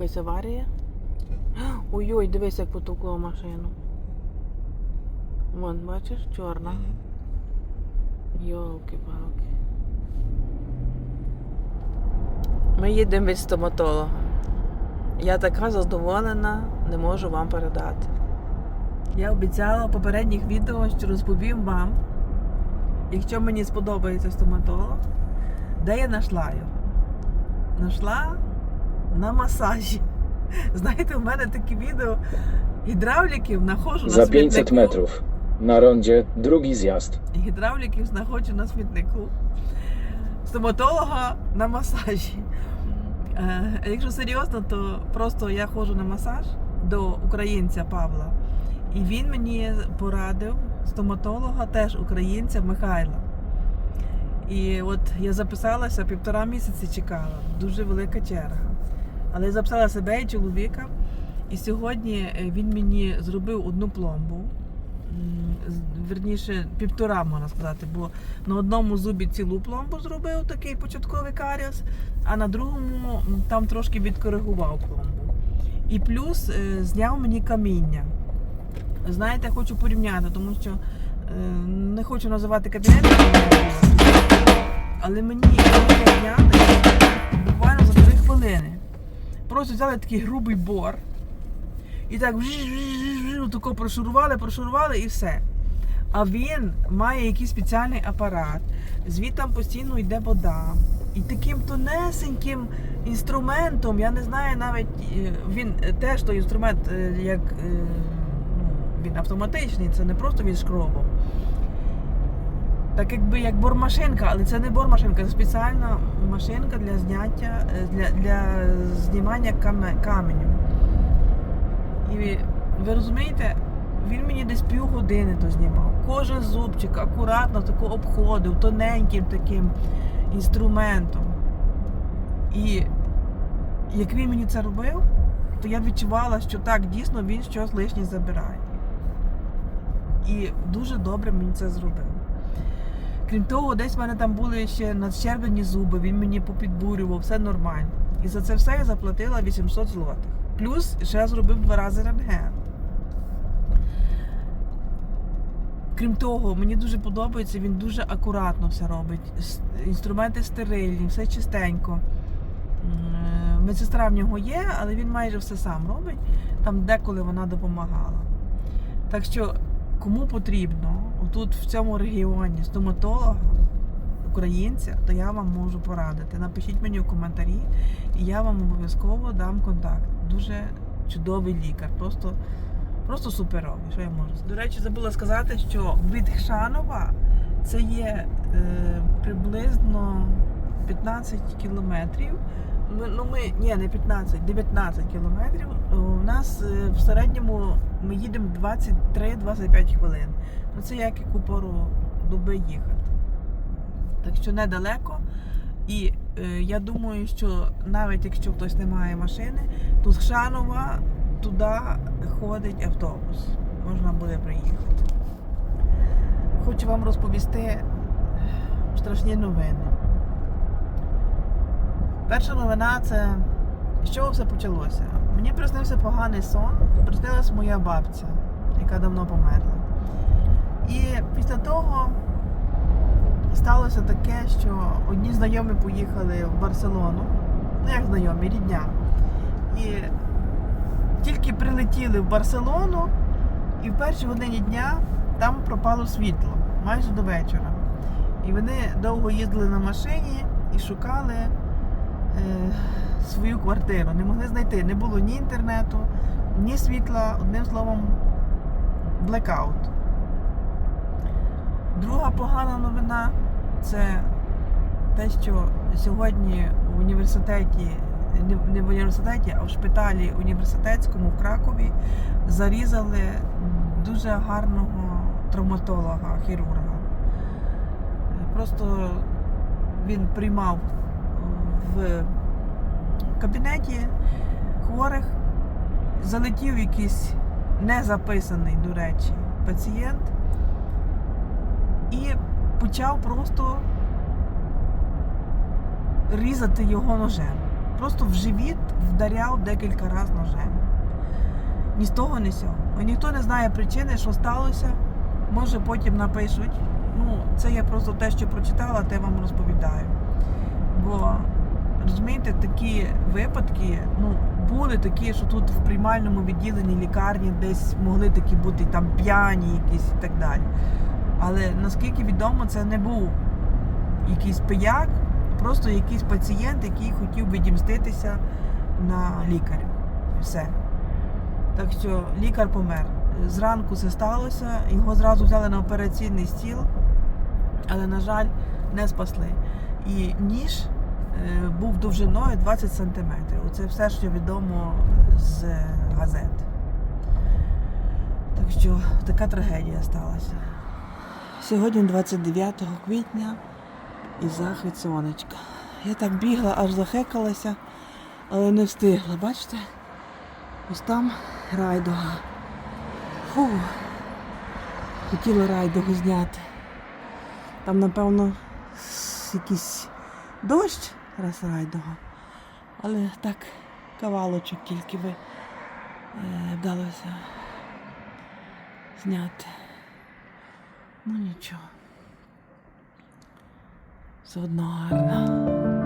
якась аварія. Ой-ой, дивись, як потукло машину. Вон, бачиш, чорна. Йолки-палки. Ми їдемо від стоматолога. Я така задоволена, не можу вам передати. Я обіцяла в попередніх відео, що розповім вам, якщо мені сподобається стоматолог, де я знайшла його. Знайшла на масажі. Знаєте, у мене такі відео гідравліків знаходжу на смітнику. 500 metrów. Na rondzie drugi zjazd. Гідравліків знаходжу на смітнику. Стоматолога на масажі. Е, якщо серйозно, то просто я ходжу на масаж до українця Павла. І він мені порадив стоматолога, теж українця Михайла. І от я записалася, півтора місяці чекала. Дуже велика черга. Але я записала себе і чоловіка. І сьогодні е, він мені зробив одну пломбу. Верніше, півтора можна сказати, бо на одному зубі цілу пломбу зробив такий початковий каріс, а на другому там трошки відкоригував пломбу. І плюс е, зняв мені каміння. Знаєте, хочу порівняти, тому що е, не хочу називати кабінет, але мені зняли буквально за 3 хвилини. Просто взяли такий грубий бор. І так тако прошурували, прошурували і все. А він має якийсь спеціальний апарат, звідтам постійно йде вода. І таким тонесеньким інструментом, я не знаю навіть, е, він теж той інструмент, е, як е, ну, він автоматичний, це не просто він шкробом. Так якби як бормашинка, але це не бормашинка, це спеціальна машинка для зняття, е, для, для знімання каменю. І ви розумієте, він мені десь півгодини то знімав. Кожен зубчик акуратно тако обходив, тоненьким таким інструментом. І як він мені це робив, то я відчувала, що так, дійсно він щось лишнє забирає. І дуже добре мені це зробив. Крім того, десь в мене там були ще надщерблені зуби, він мені попідбурював, все нормально. І за це все я заплатила 800 злотих. Плюс ще зробив два рази рентген. Крім того, мені дуже подобається, він дуже акуратно все робить. Інструменти стерильні, все чистенько. Медсестра в нього є, але він майже все сам робить. Там деколи вона допомагала. Так що, кому потрібно, отут в цьому регіоні стоматолога, українця, то я вам можу порадити. Напишіть мені в коментарі, і я вам обов'язково дам контакт. Дуже чудовий лікар, просто, просто суперовий. Що я можу? До речі, забула сказати, що від Хшанова це є е, приблизно 15 кілометрів. Ми, ну ми ні, не 15, 19 кілометрів. У нас е, в середньому ми їдемо 23-25 хвилин. Ну це як яку пору доби їхати. Так що недалеко. І е, я думаю, що навіть якщо хтось не має машини, то з Хшанова туди ходить автобус. Можна буде приїхати. Хочу вам розповісти страшні новини. Перша новина це з чого все почалося. Мені приснився поганий сон, приснилась моя бабця, яка давно померла. І після того сталося таке, що одні знайомі поїхали в Барселону, ну як знайомі, рідня. І тільки прилетіли в Барселону, і в першій годині дня там пропало світло майже до вечора. І вони довго їздили на машині і шукали свою квартиру. Не могли знайти. Не було ні інтернету, ні світла, одним словом, блекаут. Друга погана новина це те, що сьогодні в університеті, не в університеті, а в шпиталі університетському в Кракові зарізали дуже гарного травматолога, хірурга. Просто він приймав в кабінеті хворих, залетів якийсь незаписаний, до речі, пацієнт і почав просто різати його ножем. просто в живіт вдаряв декілька разів ножем. Ні з того, ні з цього. Ніхто не знає причини, що сталося. Може потім напишуть. Ну, це я просто те, що прочитала, те вам розповідаю. Бо розумієте, такі випадки, ну, були такі, що тут в приймальному відділенні лікарні десь могли такі бути там п'яні якісь і так далі. Але наскільки відомо, це не був якийсь пияк, просто якийсь пацієнт, який хотів відімститися на лікаря. Все. Так що лікар помер. Зранку це сталося, його зразу взяли на операційний стіл, але, на жаль, не спасли. І ніж був довжиною 20 сантиметрів. Це все, що відомо з газет. Так що така трагедія сталася. Сьогодні 29 квітня і захід сонечка. Я так бігла, аж захекалася, але не встигла. Бачите? Ось там райдуга. Фу. Хотіла райдугу зняти. Там, напевно, якийсь дощ раз. Але так кавалочок тільки би е, вдалося зняти. Ну нічого. Все одно гарно.